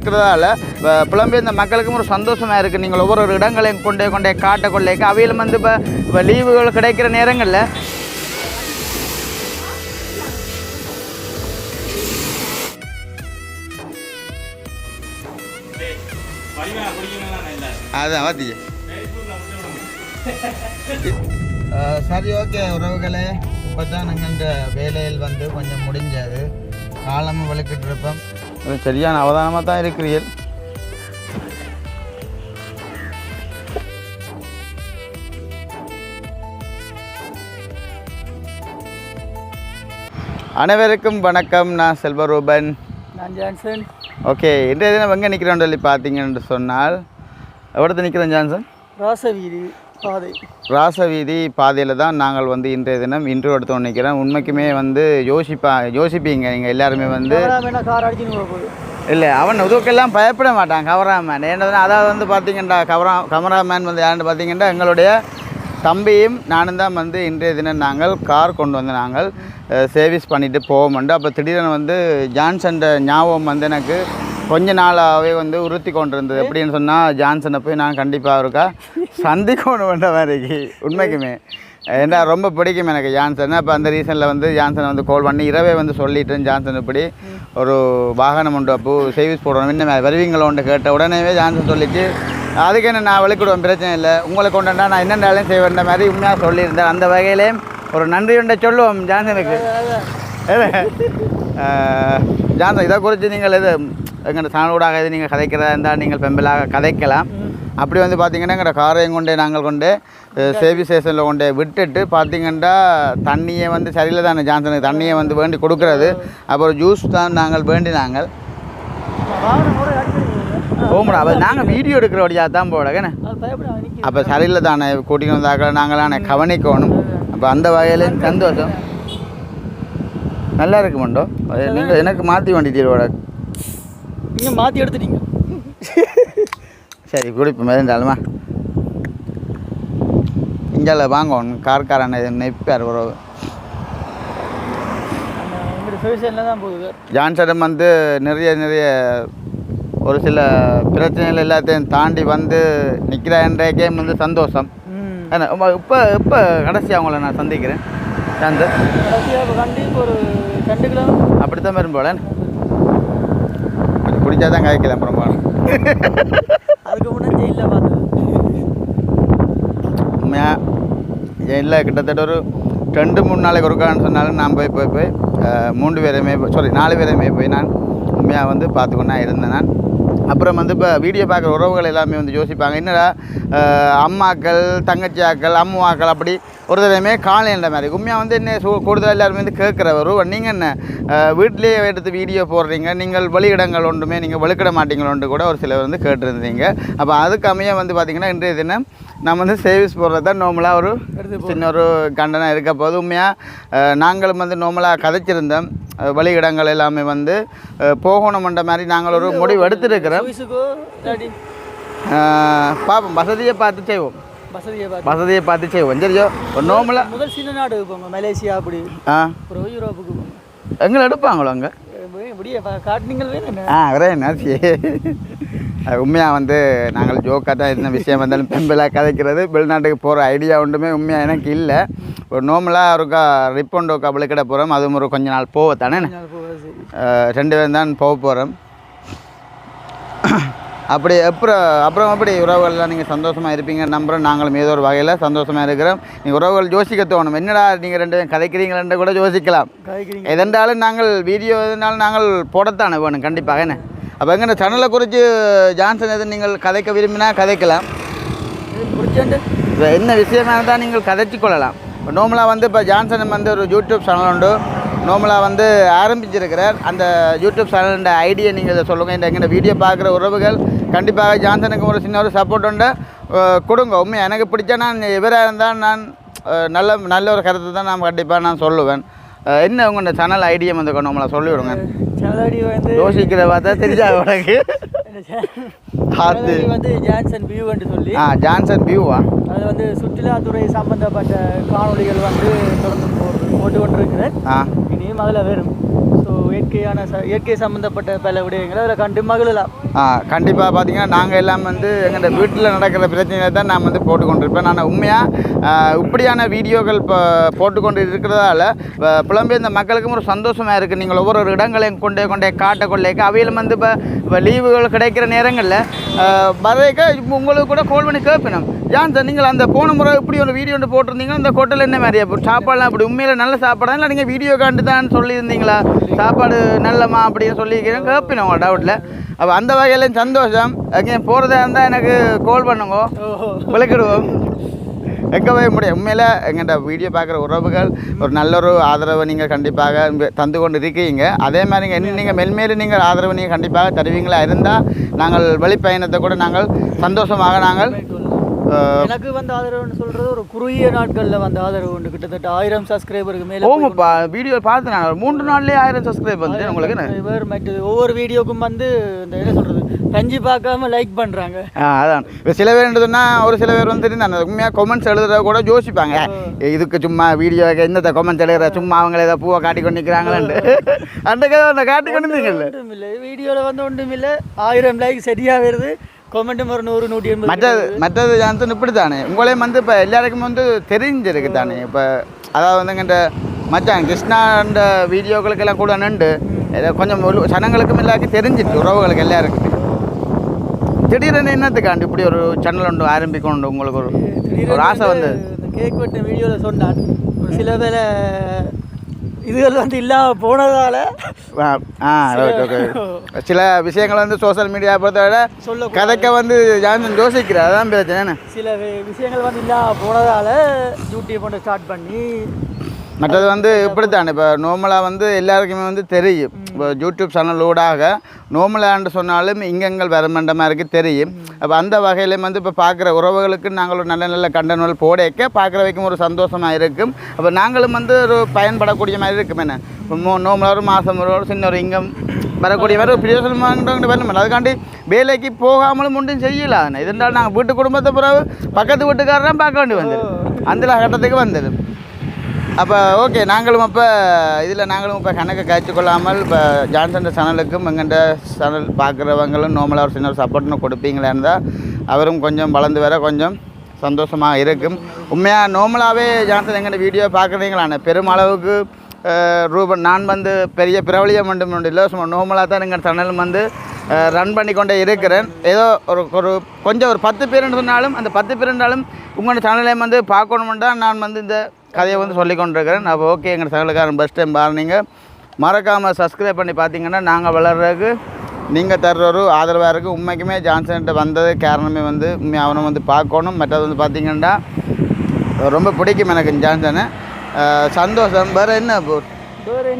இருக்கிறதால புலம்பெயர்ந்த மக்களுக்கும் ஒரு சந்தோஷமாக இருக்குது நீங்கள் ஒவ்வொரு ஒரு இடங்களையும் கொண்டே கொண்டே காட்ட கொள்ளைக்கு அவையிலும் வந்து இப்போ இப்போ லீவுகள் கிடைக்கிற நேரங்களில் அதுதான் பார்த்திங்க சரி ஓகே உறவுகளே. இப்போ தான் நாங்கள் இந்த வேலையில் வந்து கொஞ்சம் முடிஞ்சது. காலமும் விளக்கிட்டு இருப்போம். சரியான அவதானமாக தான் இருக்கிறீர்கள். அனைவருக்கும் வணக்கம். நான் செல்வரூபன். நான் ஜான்சன். ஓகே இன்றைய தினம் எங்கே நிற்கிறோம் சொல்லி பார்த்தீங்கன்னு சொன்னால் எவ்வளோத்து நிற்கிறோம் ஜான்சன்? ராசவீதி. பாதை. ராசவீதி பாதையில் தான் நாங்கள் வந்து இன்றைய தினம் இன்ட்ரோ எடுத்து நிற்கிறோம் உண்மைக்குமே வந்து யோசிப்பா யோசிப்பீங்க. நீங்கள் எல்லாருமே வந்து இல்லை அவன் உதுக்கெல்லாம் பயப்பட மாட்டான் கவராமேன். என்னதுன்னா அதாவது வந்து பார்த்தீங்கன்னா கவரா கமராமேன் வந்து யாருன்னு பார்த்தீங்கன்னா எங்களுடைய தம்பியும் நானும் தான் வந்து இன்றைய தினம் நாங்கள் கார் கொண்டு வந்து நாங்கள் சர்வீஸ் பண்ணிட்டு போவோம்ண்டு அப்போ திடீர்னு வந்து ஜான்சன் ஞாபகம் வந்து எனக்கு கொஞ்ச நாளாகவே வந்து உறுத்தி கொண்டு இருந்தது எப்படின்னு சொன்னால் ஜான்சனை போய் நான் கண்டிப்பாக இருக்கா சந்திக்கணும் வேண்ட மாதிரி உண்மைக்குமே. ஏன்னா ரொம்ப பிடிக்கும் எனக்கு ஜான்சன். அப்போ அந்த ரீசனில் வந்து ஜான்சனை வந்து கால் பண்ணி இரவே வந்து சொல்லிட்டேன் ஜான்சன் இப்படி. ஒரு வாகனம் உண்டு அப்போ சர்வீஸ் போடணும். இன்னும் வருவீங்களோன்னு கேட்ட உடனேவே ஜான்சன் சொல்லிட்டு அதுக்கு என்ன நான் வெளிக்கிடுவேன் பிரச்சனை இல்லை. உங்களை கொண்டுண்டா நான் என்னென்றாலும் செய்வேன்ற மாதிரி உண்மையாக சொல்லியிருந்தேன். அந்த வகையிலே ஒரு நன்றி உண்டை சொல்லுவோம் ஜான்சனுக்கு. ஜான்சன் இதை குறித்து நீங்கள் இது எங்கள் சாணூடாக இது நீங்கள் கதைக்கிறதா இருந்தால் நீங்கள் பெம்பலாக கதைக்கலாம். அப்படி வந்து பார்த்தீங்கன்னா எங்களோட காரையும் கொண்டே நாங்கள் கொண்டு சேவி ஸ்டேஷனில் கொண்டே விட்டுட்டு பார்த்தீங்கன்னா தண்ணியை வந்து சரியில்லை தானே ஜான்சனுக்கு தண்ணியை வந்து வேண்டி கொடுக்குறது. அப்புறம் ஜூஸ் தான் நாங்கள் வேண்டி நாங்கள் கூட போகணும் அப்போ நாங்கள் வீடியோ எடுக்கிற வழியாக தான் போடகண்ணே அப்போ சரியில்லை தானே கூட்டிகிட்டு வந்தாக்கள் நாங்களாம் கவனிக்கணும். அப்போ அந்த வகையிலேயும் சந்தோஷம். நல்லா இருக்கு மண்டோ. நீங்கள் எனக்கு மாற்றி வண்டிட்டீரோட நீங்கள் மாற்றி எடுத்துட்டீங்க. சரி குடிப்போம் இருந்தாலுமா? இங்கால வாங்கணும் கார்காரன் நெப்பார் ஒரு ஜான்சனம் வந்து நிறைய நிறைய ஒரு சில பிரச்சனைகள் எல்லாத்தையும் தாண்டி வந்து நிற்கிறான்ற கேம் வந்து சந்தோஷம். இப்போ இப்போ கடைசி அவங்கள நான் சந்திக்கிறேன். சாந்தர். கடைசியாக இப்போ கண்டி இப்போ ஒரு ரெண்டு கிலோ அப்படித்தான் வரும் போல. குடிச்சா தான் காய்க்கலாம் அப்புறமா. அதுக்கு முன்னே ஜெயிலில் பார்த்தது உண்மையாக இல்லை கிட்டத்தட்ட ஒரு ரெண்டு மூணு நாளைக்கு ஒருக்கான்னு சொன்னாலும் நான் போய் போய் போய் மூன்று பேருமே சாரி நாலு பேருமே போய் நான் உண்மையாக வந்து பார்த்துக்கொண்டா இருந்தேன் நான். அப்புறம் வந்து இப்போ வீடியோ பார்க்குற உறவுகள் எல்லாமே வந்து யோசிப்பாங்க. என்னடா அம்மாக்கள் தங்கச்சியாக்கள் அம்மாக்கள் அப்படி ஒரு தடவையுமே காலைன்ற மாதிரி. உண்மையாக வந்து என்ன சு கூடுதல் எல்லாருமே வந்து கேட்குறவரு நீங்கள் என்ன வீட்டிலேயே எடுத்து வீடியோ போடுறீங்க. நீங்கள் வெளியிடங்கள் ஒன்றுமே நீங்கள் வெளிக்கிட மாட்டீங்களோன்ட்டு கூட ஒரு சிலர் வந்து கேட்டிருந்தீங்க. அப்போ அதுக்கு அமைய வந்து பார்த்திங்கன்னா இன்றைய தினம் நம்ம வந்து சேவிஸ் போடுறது தான் நார்மலாக ஒரு சின்ன ஒரு கண்டனம் இருக்க போது உண்மையாக நாங்களும் வந்து நார்மலாக கதைச்சிருந்தோம். அஹ், வெளியிடங்கள் எல்லாமே வந்து போகணுமென்ற மாதிரி நாங்கள் ஒரு முடிவு எடுத்துருக்கிறோம். பார்ப்போம் வசதியை பார்த்து செய்வோம். வசதியை பார்த்து. செய்வோம். சரியோ நார்மலாக முதல் சின்ன நாடு போங்க மலேசியா அப்படி. ஆ. அப்புறம் யூரோப்புக்கு போங்க. எங்களை எடுப்பாங்களோ அங்கே? காட்டுனீங்கள் ஆ ஒரே நர்சி உண்மையாக வந்து நாங்கள் ஜோக்காக தான் இருந்த விஷயம் வந்தாலும் பெண்பிளாக கதைக்கிறது. வெளிநாட்டுக்கு போகிற ஐடியா ஒன்றுமே உண்மையாக எனக்கு இல்லை. ஒரு நார்மலாக ஒருக்கா ரிப்பன் டோக்கா விளக்கிட போகிறோம் அதுவும் ஒரு கொஞ்ச நாள் சரி அஹ், ரெண்டு பேரும் தான் போக போகிறோம் அப்படி அப்புறம் அப்புறம் அப்படி உறவுகள்லாம் நீங்கள் சந்தோஷமாக இருப்பீங்க? நம்புகிறோம் நாங்களும் ஏதோ ஒரு வகையில் சந்தோஷமாக இருக்கிறோம். நீங்கள் உறவுகள் யோசிக்க தோணும். என்னடா நீங்கள் ரெண்டு பேரும் கதைக்கிறீங்களேன்னு கூட யோசிக்கலாம். எதென்றாலும் நாங்கள் வீடியோ எதுனாலும் நாங்கள் போடத்தானே வேணும். கண்டிப்பாக என்ன? அப்போ சேனலை குறித்து ஜான்சன் எது நீங்கள் கதைக்க விரும்பினா கதைக்கலாம். பிடிச்சாண்டு இப்ப என்ன விஷயமா இருந்தால் நீங்கள் கதைச்சு கொள்ளலாம். இப்போ நோமலாக வந்து இப்போ ஜான்சன் வந்து ஒரு யூடியூப் சேனல் உண்டு. நோமலாக வந்து ஆரம்பிச்சிருக்கிறார். அந்த யூடியூப் சேனலோட ஐடியா நீங்கள் இதை சொல்லுங்கள் இந்த எங்கள் வீடியோ பார்க்குற உறவுகள் கண்டிப்பாக ஜான்சனுக்கு ஒரு சின்ன ஒரு சப்போர்ட் உண்டு. கொடுங்க. உண்மை எனக்கு பிடிச்ச நான் எவராக இருந்தால் நான் நல்ல நல்ல ஒரு கருத்தை தான் நான் கண்டிப்பாக நான் சொல்லுவேன். என்ன உங்களோட சேனல் ஐடியா வந்து நம்மளை சொல்லிவிடுங்க. சேனலாடி வந்து யோசிக்கிற பார்த்தா தெரிஞ்சா உனக்கு. வந்து ஜான்சன் வியூன்னு சொல்லி. ஆ ஜான்சன் வியூவா? அது வந்து சுற்றுலாத்துறை சம்பந்தப்பட்ட காணொளிகள் வந்து தொடர்ந்து போட்டு கொண்டிருக்கிறேன் இனியும் அதில் வரும். இயற்கையான ச இயற்கை சம்மந்தப்பட்ட பல விடயங்களை அதில் கண்டு மகிழலாம். ஆ கண்டிப்பாக பார்த்தீங்கன்னா நாங்கள் எல்லாம் வந்து எங்கள் வீட்டில் நடக்கிற பிரச்சனையை தான் நான் வந்து போட்டுக்கொண்டிருப்பேன். நான் உண்மையாக இப்படியான வீடியோக்கள் இப்போ போட்டுக்கொண்டு இருக்கிறதால புலம்பெயர்ந்த மக்களுக்கும் ஒரு சந்தோஷமாக இருக்குது நீங்கள் ஒவ்வொரு ஒரு இடங்களையும் கொண்டே கொண்டே காட்ட கொள்ளைக்கு அவையிலும் வந்து இப்போ இப்போ லீவுகள் கிடைக்கிற நேரங்களில் வரவேக்க இப்போ உங்களுக்கு கூட கால் பண்ணி கேட்பணும் ஏன் சார் நீங்கள் அந்த போன முறை இப்படி ஒரு வீடியோ ஒன்று போட்டிருந்தீங்கன்னா அந்த ஹோட்டலில் என்ன மாதிரி? சாப்பாடுலாம் அப்படி உண்மையில் நல்ல சாப்பாடா? இல்லை நீங்கள் வீடியோ காண்டு தான் சொல்லியிருந்தீங்களா? சாப்பாடு நல்லமா அப்படின்னு சொல்லியிருக்கிறேன் கேட்பினோம் உங்கள் டவுட்டில் அப்போ அந்த வகையில சந்தோஷம். அங்கே போகிறதா இருந்தால் எனக்கு கால் பண்ணுங்க. விளக்கிடுவோம். எங்கே போய் முடியும்? உண்மையில் எங்கள்கிட்ட வீடியோ பார்க்குற உறவுகள் ஒரு நல்ல ஒரு ஆதரவை நீங்கள் கண்டிப்பாக தந்து கொண்டு இருக்கீங்க அதே மாதிரி நீங்கள் இன்னும் நீங்கள் மென்மேலும் நீங்கள் ஆதரவு நீங்கள் கண்டிப்பாக தருவீங்களா இருந்தால் நாங்கள் வெளிப்பயணத்தை கூட நாங்கள் சந்தோஷமாக நாங்கள் எனக்கு வந்து ஆதரவுன்னு சொல்றது ஒரு குறுகிய நாட்கள்ல வந்த ஆதரவு உண்டு. கிட்டத்தட்ட ஆயிரம் சப்ஸ்கிரைபருக்கு மேல ஓமப்பா வீடியோ பார்த்து நான் மூன்று நாள்லேயே ஆயிரம் சப்ஸ்கிரைப் வந்து உங்களுக்கு? சப்ஸ்கிரைபர் மற்றது ஒவ்வொரு வீடியோக்கும் வந்து இந்த என்ன சொல்றது பஞ்சு பார்க்காம லைக் பண்றாங்க. அதான். இப்போ சில பேர் என்ன சொன்னால் ஒரு சில பேர் வந்து அந்த உண்மையாக கொமெண்ட்ஸ் எழுதுறத கூட யோசிப்பாங்க. இதுக்கு சும்மா வீடியோ இந்த கொமெண்ட்ஸ் எழுதுற சும்மா அவங்கள ஏதோ பூவை காட்டி கொண்டு நிற்கிறாங்களேன்னு அந்த கதை காட்டி கொண்டு இல்லை. வீடியோவில் வந்து ஒன்றும் இல்லை. ஆயிரம் லைக் சரியா வருது. கமெண்ட்டும் ஒரு நூறு நூற்றி எண்பது மற்றது மற்றது ஜான்சன் இப்படி தானே உங்களையும் வந்து இப்போ எல்லாருக்கும் வந்து தெரிஞ்சிருக்கு தானே இப்போ அதாவது வந்து இந்த மச்சான் கிருஷ்ணான்ற வீடியோக்களுக்கெல்லாம் கூட நின்று கொஞ்சம் ஜனங்களுக்கும் எல்லாருக்கும் தெரிஞ்சிட்டு உறவுகளுக்கு எல்லாருக்குமே. திடீரென என்னத்துக்காண்டி இப்படி ஒரு சேனல் ஒன்று ஆரம்பிக்கணும் உங்களுக்கு ஒரு ஒரு ஆசை வந்து கேக் வெட்ட வீடியோவில் சொன்னான். ஒரு சில பேரை இதுகள் வந்து இல்லாம போனதால ஆ, ஓகே சில விஷயங்கள் வந்து சோஷியல் மீடியா பொறுத்த விட சொல்ல கதைக்க வந்து ஜான்சன் யோசிக்கிறார். அதான் பிரச்சனை சில விஷயங்கள் வந்து இல்லாம போனதால யூடியூப் ஒன்று ஸ்டார்ட் பண்ணி மற்றது வந்து இப்படித்தானே. இப்போ நார்மலாக வந்து எல்லாருக்குமே வந்து தெரியும். யூடியூப் சேனல் ஊடாக நார்மலான்னு சொன்னாலும் இங்கங்கள் வரமண்ட மாதிரி தெரியும். அப்போ அந்த வகையிலையும் வந்து இப்போ பார்க்குற உறவுகளுக்கு நாங்கள் ஒரு நல்ல நல்ல கண்டனங்கள் போடைக்க பார்க்குறவைக்கும் ஒரு சந்தோஷமாக இருக்கும். அப்போ நாங்களும் வந்து ஒரு பயன்படக்கூடிய மாதிரி இருக்கும் என்ன. இப்போ ஒரு மாதம் ஒரு சின்ன ஒரு இங்கம் வரக்கூடிய மாதிரி ஒரு பிரயோசனமாக வரணும் அதுக்காண்டி வேலைக்கு போகாமலும் ஒன்றும் செய்யலாம் இதென்றால் நாங்கள் வீட்டு குடும்பத்தை பிறகு பக்கத்து வீட்டுக்காரரும் பார்க்க வேண்டி வந்துடும் அந்த கட்டத்துக்கு வந்துடும் அப்போ ஓகே நாங்களும் அப்போ இதில் நாங்களும் இப்போ கணக்கை காய்ச்சி கொள்ளாமல் இப்போ ஜான்சன் சேனலுக்கும் எங்கள்கிட்ட சேனல் பார்க்குறவங்களும் நார்மலாக ஒரு சின்ன சப்போர்ட்னு கொடுப்பீங்களேன்னு தான் அவரும் கொஞ்சம் வளர்ந்து வர கொஞ்சம் சந்தோஷமாக இருக்கும். உண்மையாக நார்மலாகவே ஜான்சன் எங்கள்கிட்ட வீடியோ பார்க்குறீங்களாண்ணே பெருமளவுக்கு ரூபன் நான் வந்து பெரிய பிரபலியம் மட்டும் இல்லை சும்மா நார்மலாக தான் எங்கள் சேனலும் வந்து ரன் பண்ணி கொண்டே இருக்கிறேன். ஏதோ ஒரு ஒரு கொஞ்சம் ஒரு பத்து பேருன்னு சொன்னாலும் அந்த பத்து பேர் உங்களோட சேனலையும் வந்து பார்க்கணுமெண்டா நான் வந்து இந்த கதையை வந்து சொல்லி கொண்டிருக்கிறேன் அப்போ ஓகே எங்கள் சேனலுக்காரன் பெஸ்ட் டைம் பாருங்க மறக்காமல் சப்ஸ்கிரைப் பண்ணி பார்த்தீங்கன்னா நாங்கள் வளர்றதுக்கு நீங்கள் தர்ற ஒரு ஆதரவாக இருக்குது உண்மைக்குமே ஜான்சன்கிட்ட வந்தது காரணமே வந்து உண்மை அவனை வந்து பார்க்கணும். மற்றது வந்து பார்த்தீங்கன்னா ரொம்ப பிடிக்கும் எனக்கு ஜான்சனை. சந்தோஷம். வேறு என்ன?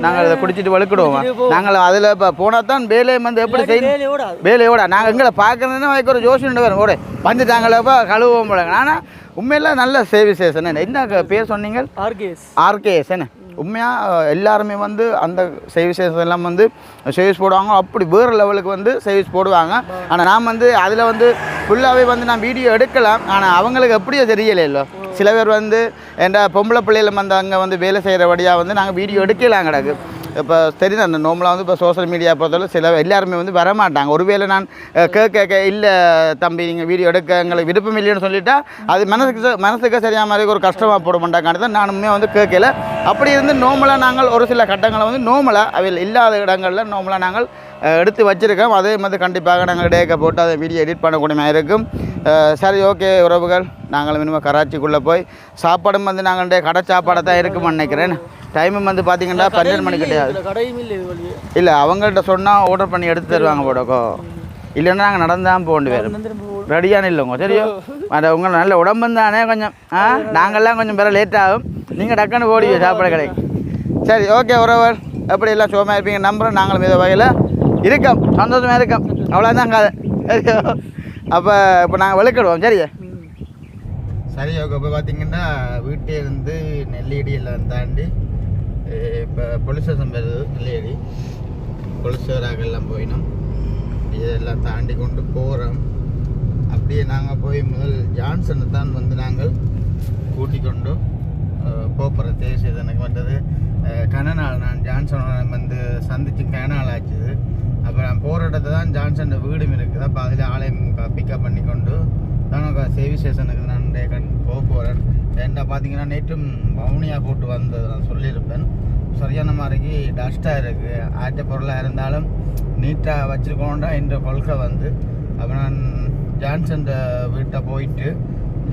நாங்கள் இதை குடிச்சிட்டு வழுக்கிடுவோம்? நாங்கள் அதில் இப்போ போனால் தான் வேலையை வந்து எப்படி செய்யணும் வேலையோட நாங்கள் எங்களை பார்க்கறதுன்னா ஒரு ஜோசியம் வரும். ஓட வந்துட்டாங்களப்பா கழுவுவோம் போலங்க ஆனால் உண்மையில நல்ல சர்வீசஸ் என்ன என்ன பேர் சொன்னீங்க? ஆர்கேஸ் ஆர்கேஎஸ் என்ன? உண்மையாக எல்லாருமே வந்து அந்த சர்வீசஸ் எல்லாம் வந்து சர்வீஸ் போடுவாங்க. அப்படி வேறு லெவலுக்கு வந்து சர்வீஸ் போடுவாங்க. ஆனால் நான் வந்து அதில் வந்து ஃபுல்லாகவே வந்து நான் வீடியோ எடுக்கலாம். ஆனால் அவங்களுக்கு எப்படியோ தெரியலை இல்லை. சில பேர் வந்து என்ற பொம்பளை பிள்ளைகள் வந்து அங்கே வந்து வேலை செய்கிறபடியாக வந்து நாங்கள் வீடியோ எடுக்கலாம் கிடக்கு இப்போ தெரியுது அந்த நோம்பலாக வந்து இப்போ சோஷியல் மீடியா பொறுத்தவரை சில எல்லாருமே வந்து வரமாட்டாங்க. ஒருவேளை நான் கேட்க கேட்க இல்லை தம்பி நீங்கள் வீடியோ எடுக்க எங்களுக்கு விருப்பம் இல்லைன்னு சொல்லிட்டா அது மனசுக்கு மனசுக்கு சரியான மாதிரி ஒரு கஷ்டமாக போட மாட்டாங்கன்னு தான் நானுமே வந்து கேட்கல. அப்படி இருந்து நோம்பலாக நாங்கள் ஒரு சில கட்டங்களை வந்து நோம்பலாக அவையில் இல்லாத இடங்களில் நோம்பலாக நாங்கள் எடுத்து வச்சுருக்கோம். அதே மாதிரி கண்டிப்பாக நாங்கள் டேக்க போட்டு அதை வீடியோ எடிட் பண்ணக்கூடிய மாதிரி இருக்கும். சரி ஓகே உறவுகள். நாங்கள் மினிமம் கராச்சிக்குள்ளே போய் சாப்பாடும் வந்து நாங்கள் டே கடை சாப்பாடை தான் இருக்கும்னு நினைக்கிறேன். டைமும் வந்து பார்த்தீங்கன்னா பன்னெண்டு மணி கிடையாது. இல்லை அவங்கள்ட்ட சொன்னால் ஆர்டர் பண்ணி எடுத்து தருவாங்க போடக்கோ இல்லைன்னா நாங்கள் நடந்தான் போக வேண்டி வரும் வந்து திரும்ப போ- ரெடியான இல்லைங்க தெரியும்? அது உங்கள் நல்ல உடம்பு தானே கொஞ்சம் ஆ? நாங்கள்லாம் கொஞ்சம் பிற லேட் ஆகும். நீங்கள் டக்குன்னு ஓடிங்க சாப்பாடு கடைக்கு. சரி ஓகே உறவர் எப்படி எல்லாம் சுகமாக இருப்பீங்க நம்புகிறோம் நாங்களும் இதை வகையில் இருக்கோம். சந்தோஷமாக இருக்கோம். அவ்வளோதான் கதை. சரியோ? அப்போ இப்போ நாங்கள் விளக்கிடுவோம் சரியா. சரி ஓகே இப்போ பார்த்தீங்கன்னா வீட்டே இருந்து நெல்லியடி எல்லாம் தாண்டி இப்போ போலீஸ் ஸ்டேஷன் வருது நெல்லியடி போலீஸ் எல்லாம் போயினோம். இதெல்லாம் தாண்டி கொண்டு போகிறோம் அப்படியே நாங்கள் போய் முதல் ஜான்சனை தான் வந்து நாங்கள் கூட்டிக் கொண்டு போகிற தேசிய எனக்கு வந்தது கனநாள். நான் ஜான்சனோட வந்து சந்தித்து கனநாள் ஆச்சுது அப்புறம் நான் போகிற இடத்துல தான் ஜான்சன் வீடும் இருக்குது. அப்போ அதில் ஆலயம் பிக்கப் பண்ணி கொண்டு தான் சேவி ஸ்டேஷனுக்கு நான் போக போகிறேன் ஏன்டா பார்த்தீங்கன்னா நேற்றும் வவுனியா போட்டு வந்தது நான் சொல்லியிருப்பேன். சரியான மாதிரிக்கு டஸ்ட்டாக இருக்குது ஆற்ற பொருளாக இருந்தாலும் நீட்டாக வச்சுருக்கோண்டா இந்த கொள்கை வந்து. அப்போ நான் ஜான்சன் வீட்டை போயிட்டு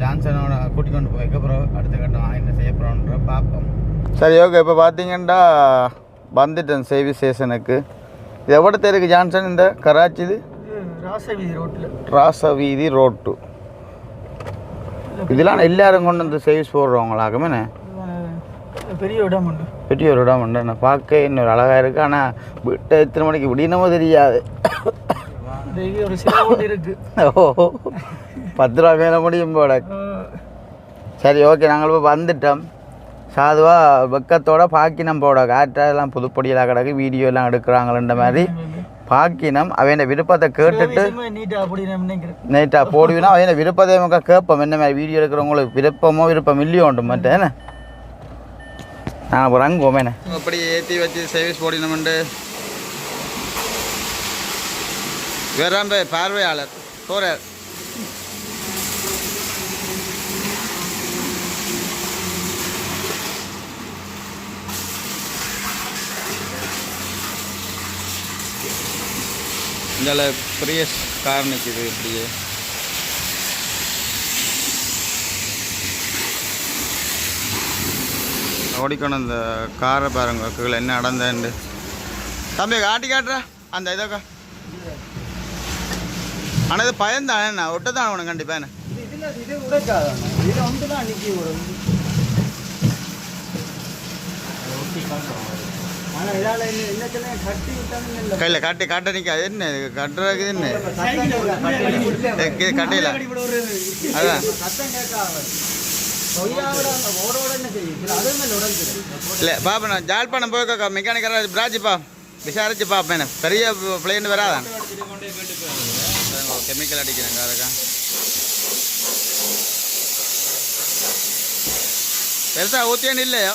ஜான்சனோட கூட்டி கொண்டு போய்க்க அப்புறம் அடுத்த கட்டம் என்ன செய்ய போகிறோன்ற பார்ப்போம். சரி ஓகே இப்போ பார்த்தீங்கன்னா வந்துட்டேன் சேவி ஸ்டேஷனுக்கு. இது எவ்வளோ தெருக்கு ஜான்சன் இந்த? கராச்சி இது ராசவீதி ரோட்டில். ராச வீதி ரோட்டு. இதெல்லாம் எல்லாரும் கொண்டு வந்து சேவிஸ் போடுறவங்களாக்குமே பெரிய இடம் உண்டு பெரிய ஒரு இடம் உண்டு நான் பார்க்க இன்னொரு அழகாக இருக்குது ஆனால் வீட்டை எத்தனை மணிக்கு விடினமோ தெரியாது. ஒரு இருக்கு. ஓ பத்து ரூபா மேலே முடியும் போட சரி ஓகே. நாங்கள் இப்போ வந்துட்டோம். சாதுவாக வெக்கத்தோட பாக்கினம் போட. காற்றெல்லாம் புதுப்பொடியெல்லாம் கிடக்கு. வீடியோ எல்லாம் எடுக்கிறாங்களன்ற மாதிரி. பாக்கினம் அவன் விருப்பத்தை கேட்டுட்டு நீட்டாக போடுவினா அவன் விருப்பத்தை நமக்கு கேட்போம். என்ன மாதிரி வீடியோ எடுக்கிறவங்களுக்கு விருப்பமோ விருப்பம் இல்லையோ உண்டு மட்டும் என்ன? நான் அப்புறம் அங்கே போமேனே அப்படி ஏற்றி வச்சு சர்வீஸ் போடினோம்ண்டு வேறாம்ப பார்வையாளர். போகிறார் இதில் பெரிய கார் நிற்கிது இப்படியே. ஓடிக்கணும் இந்த காரை பாருங்க கீழே என்ன நடந்தேன்ட்டு தம்பி காட்டி காட்டுறா. அந்த இதக்கா ஆனால் இது பயந்தான் என்ன ஒட்டு தான் உனக்கு கண்டிப்பாக என்ன இது வந்து தான் கையில் காட்டி காட்ட நிற்காது என்ன கட்டுறதுக்கு என்ன? கட்டையில் அதான். இல்லை பாப்பா நான் ஜாழ்ப்பாணம் போய் மெக்கானிக்கராக பிராஜிப்பா விசாரிச்சு பார்ப்பேன் பெரிய பிளேன் வராதான். கெமிக்கல் அடிக்கிறாங்க அதுக்கா பெருசா ஊற்றியண்டு இல்லையோ?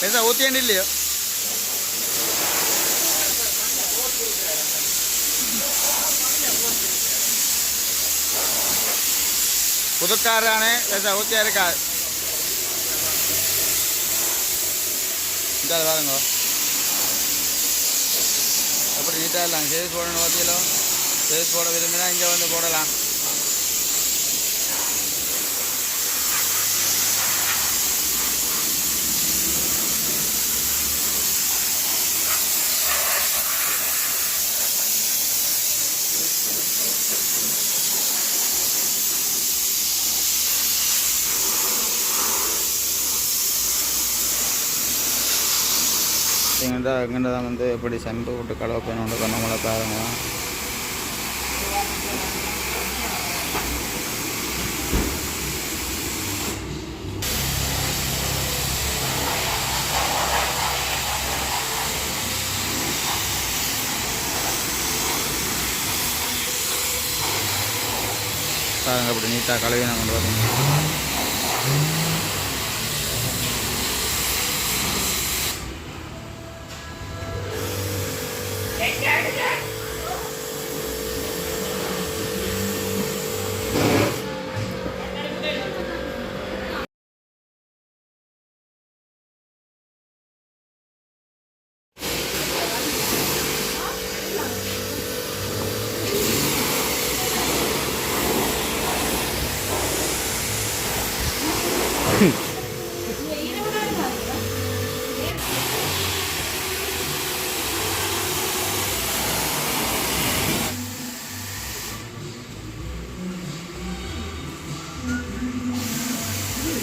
பெருசா ஊற்றியண்டு இல்லையோ? புதுக்காரானே பெருசா ஊற்றியா இருக்காது இந்த அது பாருங்க நீட்டாக இல்லாம் சேஸ் போடணும் பார்த்தீங்களோ சேஸ் போட விரும்பினா இங்கே வந்து போடலாம். இங்கே அங்கே தான் வந்து எப்படி செம்பு விட்டு கலவை பண்ணணும் நம்மளை பாருங்க. பாருங்க அப்படி நீட்டாக கலவை நான் கொண்டு நம்ம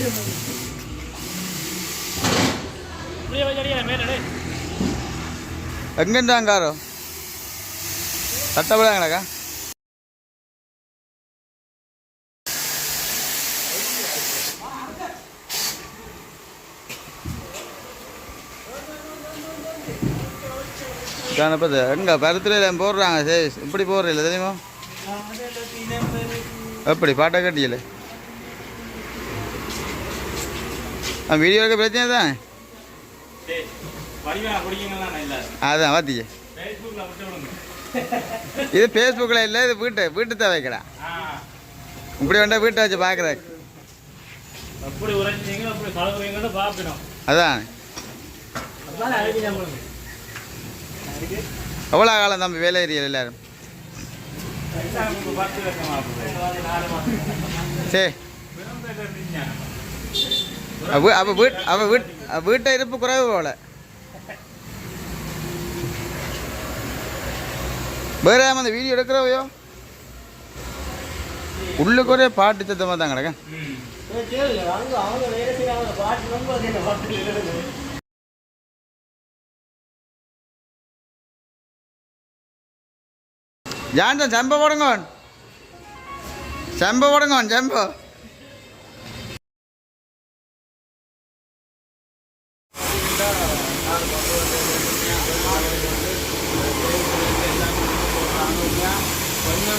பார்த்தீங்க எங்கேண்டாங்காரோ தட்டப்படாங்களாக்கா காணப்பது எங்கே பருத்தில போடுறாங்க சரி இப்படி போடுறீங்களா தெரியுமா? எப்படி பாட்டை கட்டியல? வீடியோ எடுக்க பிரச்சனை தான்? அதான் பார்த்தியே? இது ஃபேஸ்புக்கில் இல்லை இது வீட்டு வீட்டு தேவைக்கடா. இப்படி வேண்டாம் வீட்டை வச்சு பார்க்குறேன். பார்க்கணும். அதான். எவ்வளோ காலம் தம்பி வேலை ஏரியல் எல்லாரும்? சரி அவ வீட் அவ வீட் வீட்டை இருப்பு குறைவு போல. வேற அந்த வீடியோ எடுக்கிறவையோ? உள்ளுக்கு ஒரே பாட்டு சத்தமாக தான் கிடக்க. ஜான்சன் செம்ப போடுங்க செம்ப போடுங்க செம்போ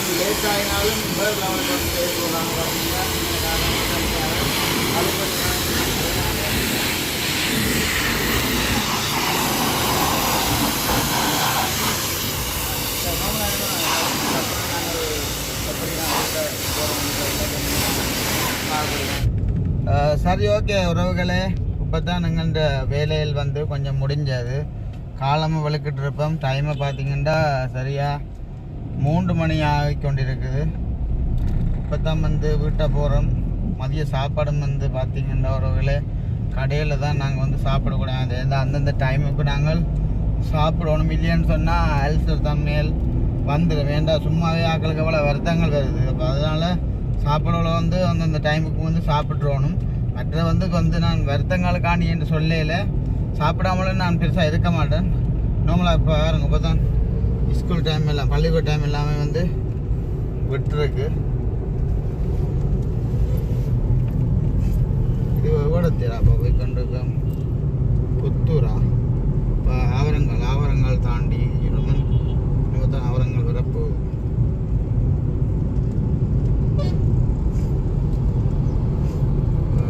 கொஞ்சம் லேட் ஆகினாலும் முதல் லெவலுக்கு வந்து பேசுவாங்க அஹ் சரி ஓகே உறவுகளே. இப்போ தான் எங்கள்ட வேலையில் வந்து கொஞ்சம் முடிஞ்சது. காலமும் விளக்கிட்டு இருப்போம். டைமை பார்த்தீங்கன்னா சரியாக மூன்று மணி ஆகி கொண்டிருக்குது. இப்போ தான் வந்து வீட்டை போகிறோம் மதிய சாப்பாடும் வந்து பார்த்தீங்கன்னா உறவுகளே கடையில் தான் நாங்கள் வந்து சாப்பிடக்கூடாது அந்த அந்தந்த டைமுக்கு நாங்கள் சாப்பிடணும். இல்லைன்னு சொன்னால் அல்சர் தான் வந்துடு வந்துடும் வேண்டாம் சும்மாவே ஆக்களுக்கு எவ்வளோ வருத்தங்கள் வருது. அப்போ அதனால் சாப்பிடல வந்து அந்தந்த டைமுக்கு வந்து சாப்பிட்றோணும் மற்ற வந்து வந்து நான் வருத்தங்களுக்காண்டி என்று சொல்லல. சாப்பிடாமலும் நான் பெருசாக இருக்க மாட்டேன். நம்மளா இப்போ பாருங்க இப்போ தான் ஸ்கூல் டைம் எல்லாம் பள்ளிக்கூட டைம் எல்லாமே வந்து விட்டுருக்கு. இது ஓடத்தீரா அப்போ போய் கொண்டிருக்கோம். புத்தூரா? இப்போ ஆவரங்கள் ஆவரங்கள் தாண்டி இருமன் தான் ஆவரங்கள் வரப்போகுது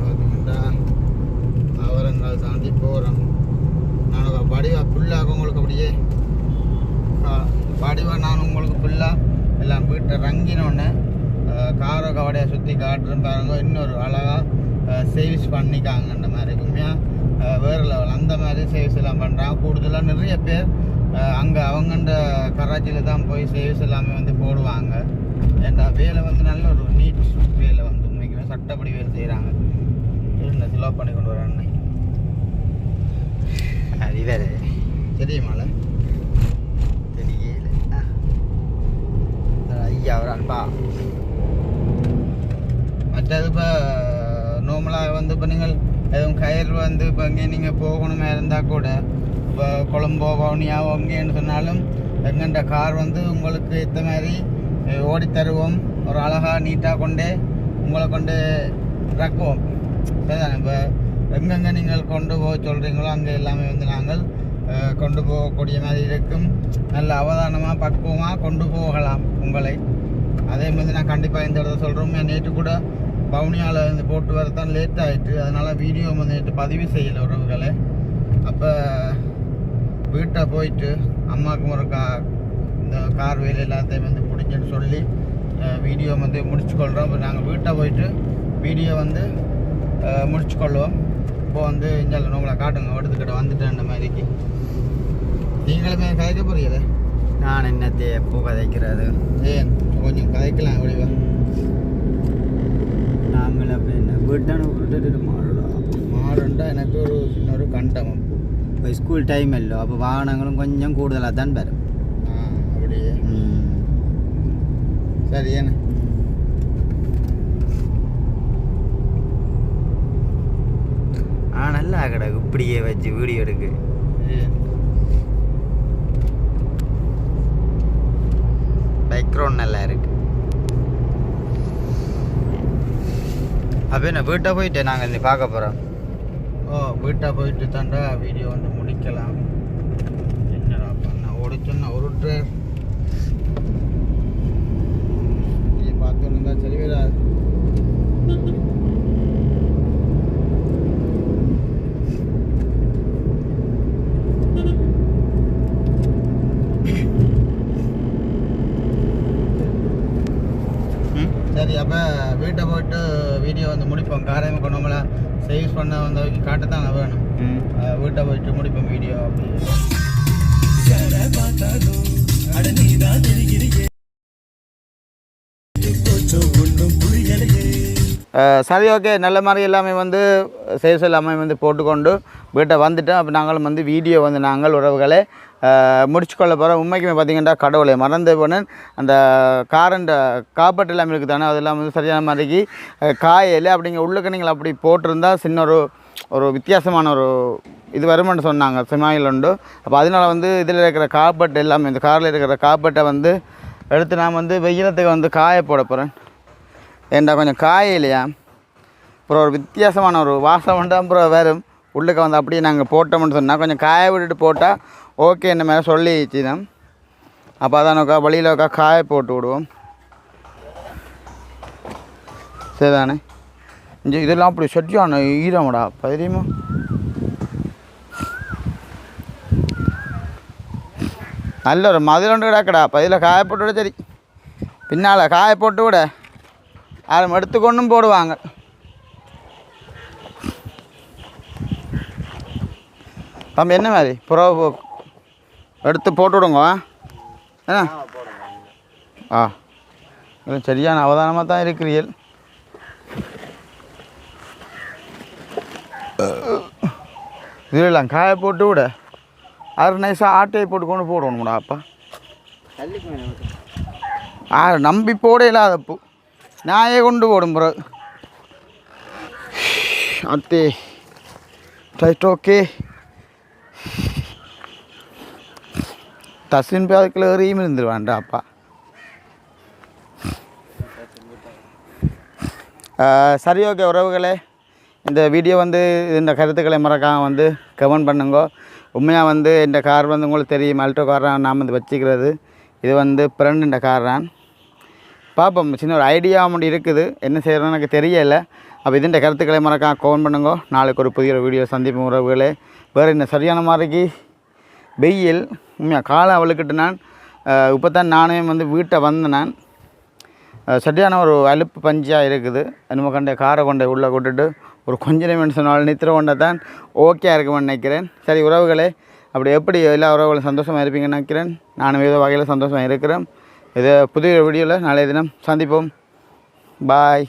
பார்த்தீங்கன்னா ஆவரங்கள் தாண்டி போகிறோம் நான் படிவா ஃபுல்லாக உங்களுக்கு அப்படியே படிவா நான் உங்களுக்கு ஃபுல்லாக எல்லாம் வீட்டை ரங்கினோடனே காரை கவடையை சுற்றி காட்டுறேன் பாருங்க இன்னொரு அழகாக சேவிஸ் பண்ணிக்காங்க மாதிரி. உண்மையாக வேறு லெவல் அந்த மாதிரி சேவிஸ் எல்லாம் பண்ணுறாங்க கூடுதலாக நிறைய பேர் அங்கே அவங்கண்ட கராச்சியில் தான் போய் சேவிஸ் எல்லாமே வந்து போடுவாங்க. ஏன்னா வேலை வந்து நல்ல ஒரு நீட் வேலை வந்து உண்மைக்குமே. சட்டப்படி வேலை செய்கிறாங்க இருந்த சிலோ பண்ணி கொண்டு வர அன்னைக்கு. அது வேறு தெரியுமால தெரியல ஐயா அவர் அன்பா மற்றது இப்போ நார்மலாக வந்து இப்போ நீங்கள் எதுவும் கயிறு வந்து இப்போ இங்கே நீங்கள் போகணுமே இருந்தால் கூட இப்போ கொழம்போ வவுனியாவோ அங்கேன்னு சொன்னாலும் எங்கண்ட கார் வந்து உங்களுக்கு ஏற்ற மாதிரி ஓடித்தருவோம் ஓடி தருவோம் ஒரு அழகாக நீட்டாக கொண்டு உங்களை கொண்டு ரக்குவோம் சரிதானே இப்போ எங்கெங்கே நீங்கள் கொண்டு போக சொல்கிறீங்களோ அங்கே எல்லாமே வந்து நாங்கள் கொண்டு போகக்கூடிய மாதிரி இருக்கும். நல்ல அவதானமாக பக்குவமாக கொண்டு போகலாம் உங்களை. அதே மாதிரி நான் கண்டிப்பாக இந்த இடத்த சொல்கிறோம் நேற்று கூட பவுனியாவில் இருந்து போட்டு வரத்தான் லேட் ஆகிட்டு அதனால் வீடியோ வந்து நேற்று பதிவு செய்யலை உறவுகளை. அப்போ வீட்டை போயிட்டு அம்மாவுக்கு ஒரு கா இந்த கார் வேலை எல்லாத்தையும் வந்து முடிஞ்சுன்னு சொல்லி வீடியோ வந்து முடிச்சுக்கொள்கிறோம் இப்போ நாங்கள் வீட்டை போயிட்டு வீடியோ வந்து முடிச்சுக்கொள்வோம். இப்போ வந்து இங்கே உங்களை காட்டுங்க. எடுத்துக்கிட்ட வந்துட்டேன் அந்த மாதிரிக்கு. நீங்களுமே கதைக்க போறீங்களே? நான் என்னத்தை எப்போ கதைக்கிறது? ஏன்? கொஞ்சம் கதைக்கலாம் விடுவா நாங்கள் அப்படி என்ன? வீட்டான விட்டுட்டு மாறலாம் மாறுண்டா எனக்கு ஒரு சின்ன ஒரு கண்டம். இப்போ ஸ்கூல் டைம் இல்லை அப்போ வாகனங்களும் கொஞ்சம் கூடுதலாக தான் வரும். அப்படியே. சரி ஏன்னு ஆ நல்லா கிடக்கு இப்படியே வச்சு வீடியோ எடுக்கு ஏன் பேக்ரவுண்ட் நல்லா இருக்கு. அப்போ என்ன வீட்டை போயிட்டு நாங்கள் இந்த பார்க்க போகிறோம் ஓ வீட்டை போயிட்டு தாண்டா வீடியோ வந்து முடிக்கலாம். என்னடா பண்ண? ஓடிச்சோன்னா ஒரு நீ பார்த்து சரி வராது சரி அப்போ வீட்டை போயிட்டு வீடியோ வந்து முடிப்போம். காரையும் கொண்டோம்ல சேவ்ஸ் பண்ண வந்தவங்க காட்ட தான் வேணும். வீட்டை போயிட்டு முடிப்போம் வீடியோ அப்படி சரி ஓகே. நல்ல மாதிரி எல்லாமே வந்து சேவ்ஸ் எல்லாமே வந்து போட்டுக்கொண்டு வீட்டை வந்துட்டோம் அப்போ நாங்களும் வந்து வீடியோ வந்து நாங்கள் உறவுகளை முடிச்சு கொள்ள போகிறோம் உண்மைக்குமே பார்த்தீங்கன்னா கடவுளை மறந்து போனேன் அந்த காரண்ட காப்பட்டு எல்லாமே இருக்குது தானே? அதெல்லாம் வந்து சரியான மாதிரிக்கு காயில் அப்படிங்க உள்ளுக்கு நீங்கள் அப்படி போட்டிருந்தால் சின்ன ஒரு ஒரு வித்தியாசமான ஒரு இது வருமானு சொன்னாங்க சிமாயில் உண்டு. அப்போ அதனால வந்து இதில் இருக்கிற காப்பட்டு எல்லாமே இந்த காரில் இருக்கிற காப்பட்டை வந்து எடுத்து நான் வந்து வெயிலத்துக்கு வந்து காய போட போகிறேன் ஏண்டா கொஞ்சம் காய இல்லையா அப்புறம் ஒரு வித்தியாசமான ஒரு வாசம் வந்து அப்புறம் வரும் உள்ளுக்க வந்து அப்படியே நாங்கள் போட்டோம்னு சொன்னால் கொஞ்சம் காய விட்டுட்டு போட்டால் ஓகே என்ன மேலே சொல்லிச்சு தான் அப்போ அதான் உக்கா வழியில் உக்கா காய போட்டு விடுவோம். சரிதானே? இங்கே இதெல்லாம் அப்படி செட்டியான ஈரமடா பதிரியுமா நல்ல ஒரு மதுரண்டு கிடக்கடா பதில காய போட்டு விட சரி. பின்னால் காய போட்டு விட. யாரும் எடுத்துக்கொண்டும் போடுவாங்க. தம்பி என்ன மாதிரி? புறவு எடுத்து போட்டு விடுங்க என்ன? ஆ. இது சரியான அவதானமாக தான் இருக்கிறீர்கள். இதெல்லாம் காய போட்டு விட. அது நைஸாக ஆட்டையை போட்டு கொண்டு போடணும்டா அப்பா ஆ நம்பி போட இல்லாத பூ நாயே கொண்டு போடும் ப்ரோ. அத்தே ரைட் ஓகே தசின் பேக்கில் ஏறியும் இருந்துருவான்டா அப்பா. சரி ஓகே உறவுகளே. இந்த வீடியோ வந்து இந்த கருத்துக்களை மறக்காம வந்து கமெண்ட் பண்ணுங்க. உண்மையாக வந்து இந்த கார் வந்து உங்களுக்கு தெரியும். அல்ட்ரோ கார் நாம் நான் வந்து வச்சுக்கிறது. இது வந்து ஃப்ரெண்டுன்ற கார் தான் பார்ப்போம் சின்ன ஒரு ஐடியா மட்டும் இருக்குது. என்ன செய்யறோம்னு எனக்கு தெரியலை. அப்போ இதுண்ட கருத்துக்களை மறக்காம கமெண்ட் பண்ணுங்க. நாளைக்கு ஒரு புதிய வீடியோ சந்திப்பு உறவுகளே. வேறு என்ன சரியான மாதிரிக்கு? வெயில். உண்மையாக காலை அவளுக்கிட்டு நான் இப்போ தான் நானே வந்து வீட்டை வந்தேன் நான். சரியான ஒரு அலுப்பு பஞ்சாக இருக்குது. என்னமோ கண்ட காரை கொண்டு உள்ளே கொண்டுட்டு ஒரு கொஞ்ச நிமிஷம் சொன்னால் நித்திர கொண்டை தான் ஓகே இருக்குமென்னு நினைக்கிறேன். சரி உறவுகளே அப்படி எப்படி எல்லா உறவுகளும் சந்தோஷமாக இருப்பீங்கன்னு நினைக்கிறேன். நானும் ஏதோ வகையில் சந்தோஷமாக இருக்கிறேன். இது புதிய வீடியோவில் நாளைய தினம் சந்திப்போம். பாய்.